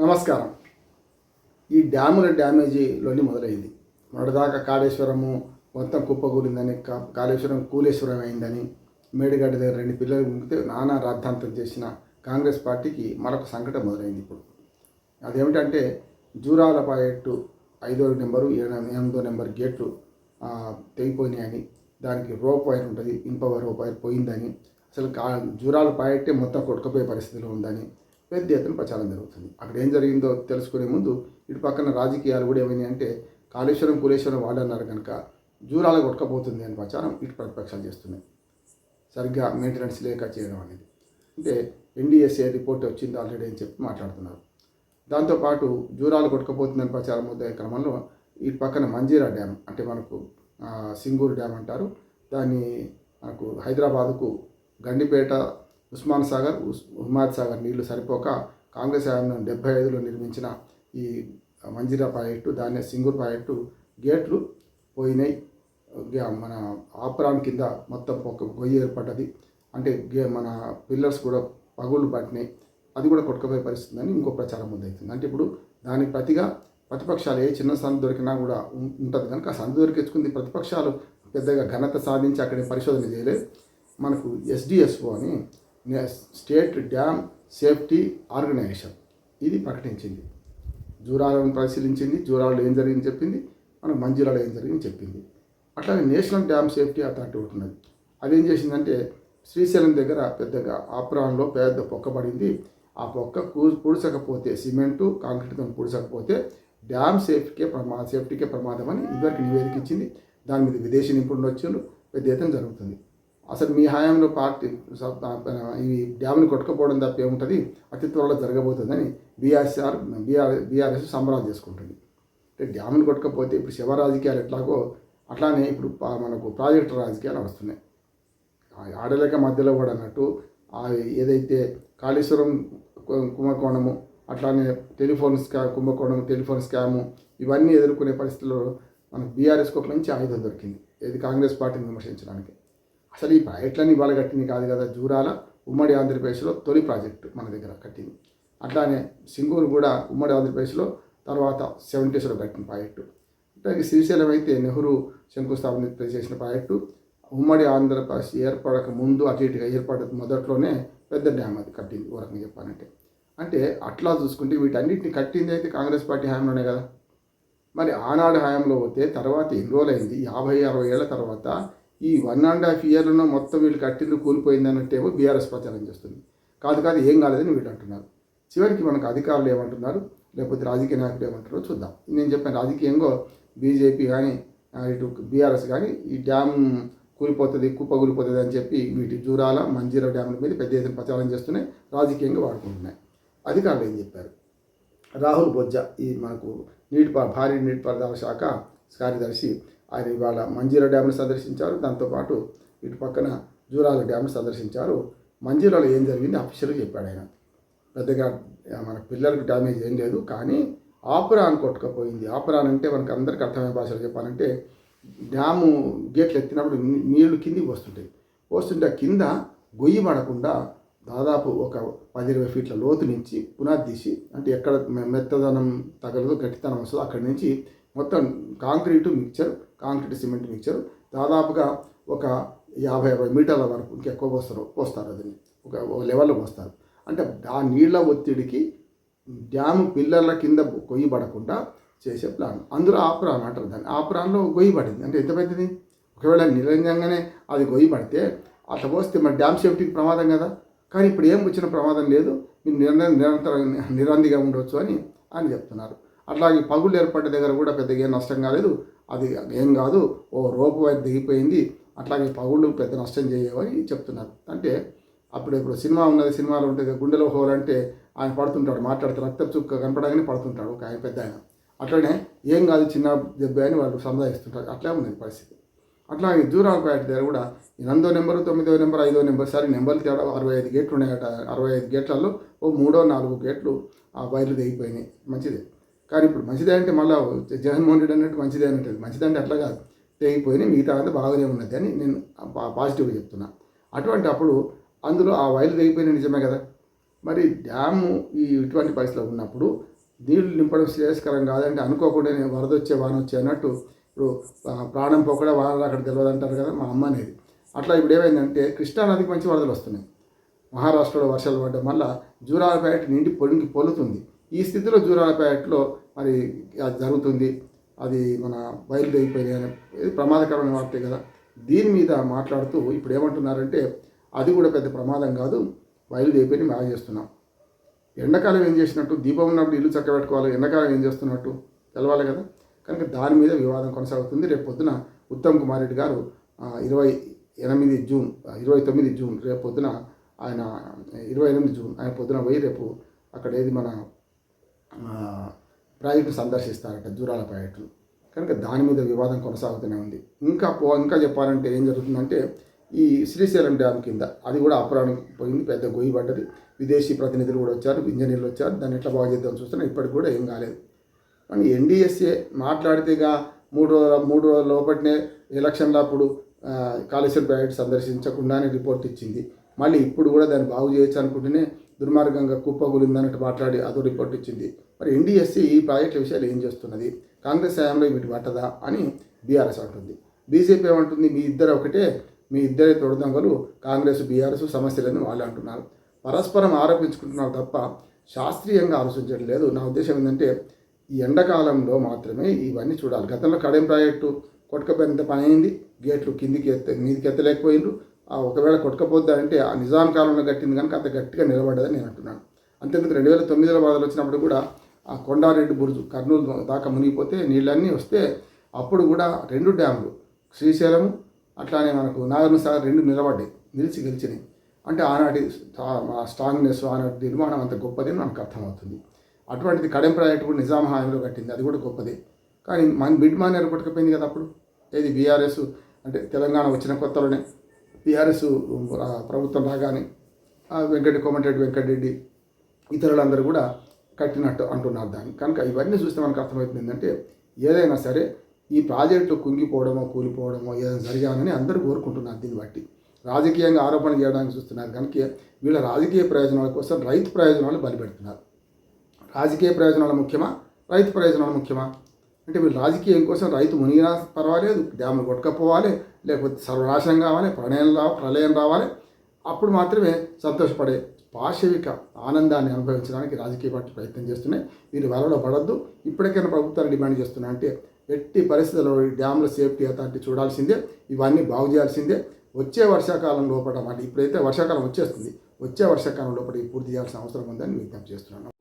నమస్కారం. ఈ డ్యాముల డ్యామేజీలోని మొదలైంది. మొదటిదాకా కాళేశ్వరము మొత్తం కుప్పకూలిందని కా- కాళేశ్వరం కూలేశ్వరం అయిందని మేడిగడ్డ దగ్గర రెండు పిల్లలు ముగితే నానా రాద్ధాంతం చేసిన కాంగ్రెస్ పార్టీకి మరొక సంకటం మొదలైంది ఇప్పుడు. అదేమిటంటే జూరాల ప్రాజెక్టు ఐదో నెంబరు ఏడ- ఎనిమిదో నెంబర్ గేట్లు తెగిపోయినాయని దానికి రోప్ వైర్ ఉంటుంది ఇనుప రోప్ వైర్ పోయిందని అసలు కా జూరాల ప్రాజెక్టే మొత్తం కొట్టుకుపోయే పరిస్థితిలో ఉందని పెద్ద ఎత్తున ప్రచారం జరుగుతుంది. అక్కడ ఏం జరిగిందో తెలుసుకునే ముందు ఇటు పక్కన రాజకీయాలు కూడా ఏమైనా అంటే కాళేశ్వరం కులేశ్వరం వాళ్ళు అన్నారు కనుక జూరాల కొట్టుకపోతుంది అని ప్రచారం ఇటు ప్రతిపక్షాలు చేస్తున్నాయి. సరిగ్గా మెయింటెనెన్స్ లేక చేయడం అనేది. అంటే ఎన్డీఎస్ఏ రిపోర్ట్ వచ్చింది ఆల్రెడీ అని చెప్పి మాట్లాడుతున్నారు. దాంతోపాటు జూరాలు కొట్టుకపోతుందని ప్రచారం అవుతాయి క్రమంలో ఈ పక్కన మంజీరా డ్యామ్ అంటే మనకు సింగూరు డ్యామ్ అంటారు. దాన్ని మనకు హైదరాబాదుకు గండిపేట ఉస్మాన్ సాగర్ ఉమాద్ సాగర్ నీళ్ళు సరిపోక కాంగ్రెస్ హయాంలో డెబ్బై ఐదులో నిర్మించిన ఈ మంజీరా ప్రాజెక్టు దాని సింగూర్ ప్రాజెక్టు గేట్లు పోయినాయి. మన ఆపరాన్ కింద మొత్తం ఒక గొయ్యి ఏర్పడ్డది. అంటే గే మన పిల్లర్స్ కూడా పగుళ్ళు పట్టినాయి. అది కూడా కొట్టుకుపోయే పరిస్థితుందని ఇంకో ప్రచారం మొదలవుతుంది అంటే ఇప్పుడు దానికి ప్రతిగా ప్రతిపక్షాలు ఏ చిన్న సందు దొరికినా కూడా ఉంటుంది. కనుక ఆ సందు దొరికించుకుంది ప్రతిపక్షాలు పెద్దగా ఘనత సాధించి అక్కడ పరిశోధన చేయలేదు. మనకు ఎస్డిఎస్ఓ అని స్టేట్ డ్యామ్ సేఫ్టీ ఆర్గనైజేషన్. ఇది ప్రకటించింది. జూరాలను పరిశీలించింది. జూరాలలో ఏం జరిగింది చెప్పింది? మనకు మంజూరాలో ఏం జరిగింది చెప్పింది. అట్లానే నేషనల్ డ్యామ్ సేఫ్టీ అథారిటీ ఒకటి ఉన్నది. అదేం చేసిందంటే శ్రీశైలం దగ్గర పెద్దగా ఆపురాన్లో పెద్ద పొక్క పడింది. ఆ పొక్క పూడ్చకపోతే సిమెంటు కాంక్రీట్తో పూడ్చకపోతే డ్యామ్ సేఫ్టీకే ప్రమా సేఫ్టీకే ప్రమాదం అని ఇదివరకు నివేదిక ఇచ్చింది. దాని మీద విదేశీ నిపుణులు వచ్చారు. పెద్ద ఎత్తున జరుగుతుంది. అసలు మీ హయాంలో పార్టీ స- ఈ డ్యామ్ని కొట్టుకపోవడం తప్ప ఏముంటుంది? అతి త్వరలో జరగబోతుందని బీఆర్ఎస్ఆర్ బీఆర్ బీఆర్ఎస్ సంబరాలు చేసుకుంటుంది. అంటే డ్యామ్ని కొట్టుకపోతే ఇప్పుడు శివ రాజకీయాలు ఎట్లాగో అట్లానే ఇప్పుడు మనకు ప్రాజెక్టు రాజకీయాలు వస్తున్నాయి. ఆ ఆడలేక మధ్యలో కూడా అన్నట్టు ఏదైతే కాళేశ్వరం కుంభకోణము అట్లానే టెలిఫోన్ స్కా కుంభకోణం టెలిఫోన్ స్కాము ఇవన్నీ ఎదుర్కొనే పరిస్థితుల్లో మనకు బీఆర్ఎస్కి ఒక మంచి ఆయుధం దొరికింది. ఏది కాంగ్రెస్ పార్టీని విమర్శించడానికి. అసలు ఈ ప్రాజెక్టులన్నీ ఇవాళ కట్టింది కాదు కదా జూరాల ఉమ్మడి ఆంధ్రప్రదేశ్లో తొలి ప్రాజెక్టు మన దగ్గర కట్టింది. అట్లానే సింగూరు కూడా ఉమ్మడి ఆంధ్రప్రదేశ్లో తర్వాత సెవెంటీస్లో కట్టిన ప్రాజెక్టు. అంటే శ్రీశైలం అయితే నెహ్రూ శంకుస్థాపన చేసిన ప్రాజెక్టు. ఉమ్మడి ఆంధ్రప్రదేశ్ ఏర్పడక ముందు అటు ఇటుగా ఏర్పడ మొదట్లోనే పెద్ద డ్యామ్ అది కట్టింది ఓ రకంగా చెప్పాలంటే. అంటే అట్లా చూసుకుంటే వీటన్నిటిని కట్టింది అయితే కాంగ్రెస్ పార్టీ హయాంలోనే కదా. మరి ఆనాడు హయాంలో పోతే తర్వాత ఎన్ని రోజులైంది? యాభై అరవై ఏళ్ళ తర్వాత ఈ వన్ అండ్ హాఫ్ ఇయర్లో మొత్తం వీళ్ళు కట్టిల్లు కూలిపోయింది అన్నట్టేమో బీఆర్ఎస్ ప్రచారం చేస్తుంది. కాదు కాదు ఏం కాలేదని వీళ్ళు అంటున్నారు. చివరికి మనకు అధికారులు ఏమంటున్నారు లేకపోతే రాజకీయ నాయకులు ఏమంటారో చూద్దాం. నేను చెప్పాను రాజకీయంగా బీజేపీ కానీ ఇటు బీఆర్ఎస్ కానీ ఈ డ్యామ్ కూలిపోతుంది కుప్ప కూలిపోతుంది అని చెప్పి వీటి జూరాల మంజీర డ్యాముల మీద పెద్ద ఎత్తున ప్రచారం చేస్తున్నాయి రాజకీయంగా వాడుకుంటున్నాయి. అధికారులు ఏం చెప్పారు? రాహుల్ బొజ్జ ఈ మనకు నీటి భారీ నీటిపారుదల శాఖ కార్యదర్శి ఆయన ఇవాళ మంజీరా డ్యామ్ను సందర్శించారు. దాంతోపాటు ఇటు పక్కన జూరాల డ్యామ్ను సందర్శించారు. మంజీరాలో ఏం జరిగింది? అఫీషియల్గా చెప్పాడు ఆయన. పెద్దగా మన పిల్లలకు డ్యామేజ్ ఏం లేదు. కానీ ఆపురాన్ కొట్టుకపోయింది. ఆపురాన్ అంటే మనకు అందరికీ అర్థమయ్యే భాషలో చెప్పాలంటే డ్యాము గేట్లు ఎత్తినప్పుడు నీళ్ళు కిందికి వస్తుంటాయి. వస్తుంటే కింద గొయ్యి పడకుండా దాదాపు ఒక పది ఇరవై ఫీట్ల లోతు నుంచి పునాది తీసి అంటే ఎక్కడ మెత్తదనం తగలదు గట్టితనం వస్తుందో అక్కడి నుంచి మొత్తం concrete mixture concrete cement mixture. దాదాపుగా ఒక యాభై అరవై మీటర్ల వరకు ఇంకెక్కువ పోస్తారు పోస్తారు అదని ఒక లెవెల్లో పోస్తారు. అంటే ఆ నీళ్ళ ఒత్తిడికి డ్యాము పిల్లర్ల కింద కొయ్యి పడకుండా చేసే ప్లాన్. అందులో ఆపురాన్ అంటారు దాన్ని. ఆపురాన్లో గొయ్యి పడింది. అంటే ఎంత పెద్దది ఒకవేళ నిరంజంగానే అది గొయ్యి పడితే అట్లా పోస్తే మరి డ్యామ్ సేఫ్టీకి ప్రమాదం కదా. కానీ ఇప్పుడు ఏం వచ్చిన ప్రమాదం లేదు. మీరు నిరంతరం నిరంతరం నిరందిగా ఉండవచ్చు అని అని చెప్తున్నారు. అట్లాగే పగుళ్ళు ఏర్పడ్డ దగ్గర కూడా పెద్దగా ఏం నష్టం కాలేదు. అది ఏం కాదు ఓ రోపు వైపు దిగిపోయింది అట్లాగే పగుళ్ళు పెద్ద నష్టం చేయవని చెప్తున్నారు. అంటే అప్పుడు ఇప్పుడు సినిమా ఉన్నది సినిమాలో ఉంటుంది గుండెలో హోల్ అంటే ఆయన పడుతుంటాడు మాట్లాడితే రక్త చుక్క కనపడగానే పడుతుంటాడు ఒక ఆయన పెద్ద ఆయన. అట్లనే ఏం కాదు చిన్న దెబ్బ అని వాళ్ళు సంధాయిస్తుంటారు అట్లే ఉన్నది పరిస్థితి. అట్లాగే జూరాలపేట దగ్గర కూడా ఎనిమిదో నెంబరు తొమ్మిదో నెంబర్ ఐదో నెంబర్ సరే నెంబర్లు తేడా అరవై ఐదు గేట్లు ఉన్నాయట అరవై ఐదు గేట్లలో ఓ మూడో నాలుగు గేట్లు ఆ వైర్లు తెగిపోయినాయి మంచిది. కానీ ఇప్పుడు మంచిదే అంటే మళ్ళీ జగన్మోహన్ రెడ్డి అన్నట్టు మంచిదే అన్నట్టు మంచిదే అంటే అట్లా కాదు. తెగిపోయినాయి మిగతా అంతా బాగానే ఉన్నది అని నేను పా- పాజిటివ్గా చెప్తున్నా. అటువంటి అప్పుడు అందులో ఆ వైర్లు తెగిపోయిన నిజమే కదా? మరి డ్యాము ఈ ఇటువంటి పరిస్థితిలో ఉన్నప్పుడు నీళ్ళు నింపడం శ్రేయస్కరం కాదంటే అనుకోకుండా నేను వరద వచ్చే వాన వచ్చే అన్నట్టు ఇప్పుడు ప్రాణం పోకడా వాన అక్కడ తెలియదు అంటారు కదా మా అమ్మ అనేది. అట్లా ఇప్పుడు ఏమైందంటే కృష్ణా నదికి మంచి వరదలు వస్తున్నాయి. మహారాష్ట్రలో వర్షాలు పడడం వల్ల జూరాలపేట నిండి పొలికి పొలుతుంది ఈ స్థితిలో జూరాలపేటలో మరి అది జరుగుతుంది. అది మన బయలుదేరిపోయింది ఇది ప్రమాదకరమైన వార్తే కదా. దీని మీద మాట్లాడుతూ ఇప్పుడు ఏమంటున్నారంటే అది కూడా పెద్ద ప్రమాదం కాదు. బయలుదేరిపోయి బాగా చేస్తున్నాం. ఎండాకాలం ఏం చేసినట్టు? దీపం ఉన్నప్పుడు ఇల్లు చక్కబెట్టుకోవాలి. ఎండాకాలం ఏం చేస్తున్నట్టు? తెలవాలి కదా. కనుక దాని మీద వివాదం కొనసాగుతుంది. రేపు పొద్దున ఉత్తమ్ కుమార్ రెడ్డి గారు ఇరవై ఎనిమిది జూన్ ఇరవై తొమ్మిది జూన్ రేపు పొద్దున ఆయన ఇరవై ఎనిమిది జూన్ ఆయన పొద్దున పోయి రేపు అక్కడ ఏది మన ప్రాజెక్టు సందర్శిస్తారట జూరాల ప్రాజెక్టులు. కనుక దాని మీద వివాదం కొనసాగుతూనే ఉంది. ఇంకా పో ఇంకా చెప్పాలంటే ఏం జరుగుతుందంటే ఈ శ్రీశైలం డ్యామ్ కింద అది కూడా అప్రాణం పోయింది పెద్ద గొయ్యి పడ్డది. విదేశీ ప్రతినిధులు కూడా వచ్చారు ఇంజనీర్లు వచ్చారు. దాన్ని ఎట్లా బాగు చేద్దాం చూస్తున్నా ఇప్పటికి కూడా ఏం కాలేదు. కానీ ఎన్డీఎస్ఏ మాట్లాడితేగా మూడు రోజుల మూడు రోజుల లోపటినే ఎలక్షన్ల అప్పుడు కాళేశ్వర కాళేశ్వరం ప్రాజెక్ట్ సందర్శించకుండానే రిపోర్ట్ ఇచ్చింది. మళ్ళీ ఇప్పుడు కూడా దాన్ని బాగు చేయొచ్చు అనుకుంటేనే దుర్మార్గంగా కుప్పగులిందన్నట్టు మాట్లాడి అదో రిపోర్ట్ ఇచ్చింది. మరి ఎన్డీఎస్సీ ఈ ప్రాజెక్టుల విషయాలు ఏం చేస్తున్నది? కాంగ్రెస్ హయాంలో వీటి పట్టదా అని బీఆర్ఎస్ అంటుంది. బీజేపీ ఏమంటుంది? మీ ఇద్దరు ఒకటే మీ ఇద్దరే తొడదంగలు కాంగ్రెస్ బీఆర్ఎస్ సమస్యలని వాళ్ళు అంటున్నారు. పరస్పరం ఆరోపించుకుంటున్నారు తప్ప శాస్త్రీయంగా ఆలోచించడం లేదు. నా ఉద్దేశం ఏంటంటే ఈ ఎండాకాలంలో మాత్రమే ఇవన్నీ చూడాలి. గతంలో కడెం ప్రాజెక్టు కొట్టుకపోయినంత పని అయింది? గేట్లు కిందికి ఎత్త మీదికి ఎత్తలేకపోయిండ్రు. ఒకవేళ కొట్టుకపోద్దా అంటే ఆ నిజాం కాలంలో కట్టింది కనుక అంత గట్టిగా నిలబడ్డదని నేను అంటున్నాను. అంతేందుకు రెండు వేల తొమ్మిదిలో వరదలు వచ్చినప్పుడు కూడా ఆ కొండారెడ్డి బురుజు కర్నూలు దాకా మునిగిపోతే నీళ్ళన్నీ వస్తే అప్పుడు కూడా రెండు డ్యాములు శ్రీశైలము అట్లానే మనకు నాగార్జున సాగర్ రెండు నిలబడ్డాయి నిలిచి గెలిచినాయి. అంటే ఆనాటి స్ట్రాంగ్నెస్ ఆనాటి నిర్మాణం అంత గొప్పది అని మనకు అర్థమవుతుంది. అటువంటిది కడెం ప్రాజెక్టు కూడా నిజాం హామీలో కట్టింది అది కూడా గొప్పది. కానీ మన బిడ్ మానేరు పట్టుకపోయింది కదా అప్పుడు? ఏది బీఆర్ఎస్ అంటే తెలంగాణ వచ్చిన కొత్తలోనే. టీఆర్ఎస్ ప్రభుత్వం రాగానే ఆ వెంకట కోమటిరెడ్డి వెంకటరెడ్డి ఇతరులందరూ కూడా కట్టినట్టు అంటున్నారు దాన్ని. కనుక ఇవన్నీ చూస్తే మనకు అర్థమవుతుంది ఏంటంటే ఏదైనా సరే ఈ ప్రాజెక్టు కుంగిపోవడమో కూలిపోవడమో ఏదైనా జరిగానని అందరూ కోరుకుంటున్నారు దీన్ని బట్టి. రాజకీయంగా ఆరోపణ చేయడానికి చూస్తున్నారు. కనుక వీళ్ళ రాజకీయ ప్రయోజనాల కోసం రైతు ప్రయోజనాలు బలిపెడుతున్నారు. రాజకీయ ప్రయోజనాలు ముఖ్యమా? రైతు ప్రయోజనాలు ముఖ్యమా? అంటే వీళ్ళు రాజకీయం కోసం రైతు మునిగినా పర్వాలేదు డ్యాములు కొట్టుకపోవాలి లేకపోతే సర్వనాశనం కావాలి ప్రణయం రా ప్రళయం రావాలి. అప్పుడు మాత్రమే సంతోషపడే పాశవిక ఆనందాన్ని అనుభవించడానికి రాజకీయ పార్టీ ప్రయత్నం చేస్తున్నాయి. వీరి వలలో పడద్దు. ఇప్పటికైనా ప్రభుత్వాలు డిమాండ్ చేస్తున్నా అంటే ఎట్టి పరిస్థితుల్లో ఈ డ్యామ్ల సేఫ్టీ అథారిటీ చూడాల్సిందే. ఇవన్నీ బాగు చేయాల్సిందే. వచ్చే వర్షాకాలం లోపల మాట ఇప్పుడైతే వర్షాకాలం వచ్చేస్తుంది. వచ్చే వర్షాకాలం లోపల పూర్తి చేయాల్సిన అవసరం ఉందని విజ్ఞప్తి చేస్తున్నాను.